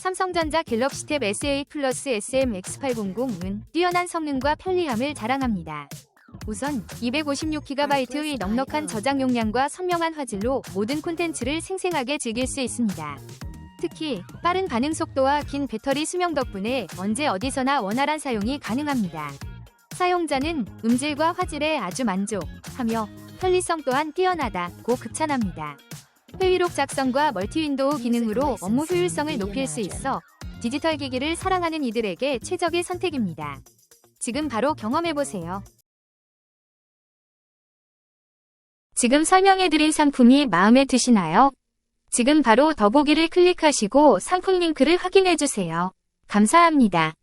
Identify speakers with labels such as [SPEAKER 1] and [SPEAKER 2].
[SPEAKER 1] 삼성전자 갤럭시 탭 SA 플러스 SM X800은 뛰어난 성능과 편리함을 자랑합니다. 우선 256GB의 넉넉한 저장 용량과 선명한 화질로 모든 콘텐츠를 생생하게 즐길 수 있습니다. 특히 빠른 반응 속도와 긴 배터리 수명 덕분에 언제 어디서나 원활한 사용이 가능합니다. 사용자는 음질과 화질에 아주 만족하며 편리성 또한 뛰어나다고 극찬합니다. 회의록 작성과 멀티 윈도우 기능으로 업무 효율성을 높일 수 있어 디지털 기기를 사랑하는 이들에게 최적의 선택입니다. 지금 바로 경험해보세요. 지금 설명해드린 상품이 마음에 드시나요? 지금 바로 더보기를 클릭하시고 상품 링크를 확인해주세요. 감사합니다.